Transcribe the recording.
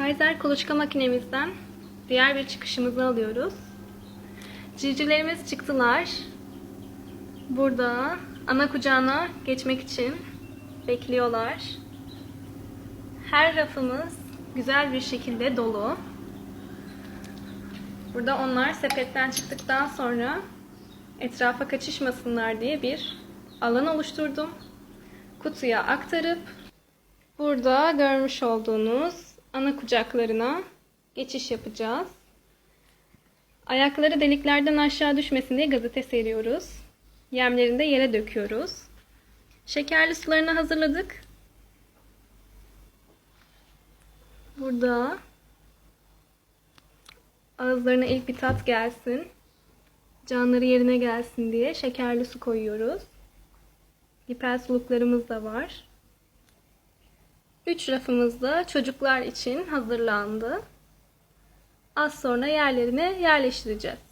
Kaiser kuluçka makinemizden diğer bir çıkışımızı alıyoruz. Civcivlerimiz çıktılar. Burada ana kucağına geçmek için bekliyorlar. Her rafımız güzel bir şekilde dolu. Burada onlar sepetten çıktıktan sonra etrafa kaçışmasınlar diye bir alan oluşturdum. Kutuya aktarıp burada görmüş olduğunuz ana kucaklarına geçiş yapacağız. Ayakları deliklerden aşağı düşmesin diye gazete seriyoruz. Yemlerini de yere döküyoruz. Şekerli sularını hazırladık. Burada ağızlarına ilk bir tat gelsin. Canları yerine gelsin diye şekerli su koyuyoruz. Hiper suluklarımız da var. Üç rafımız da çocuklar için hazırlandı. Az sonra yerlerine yerleştireceğiz.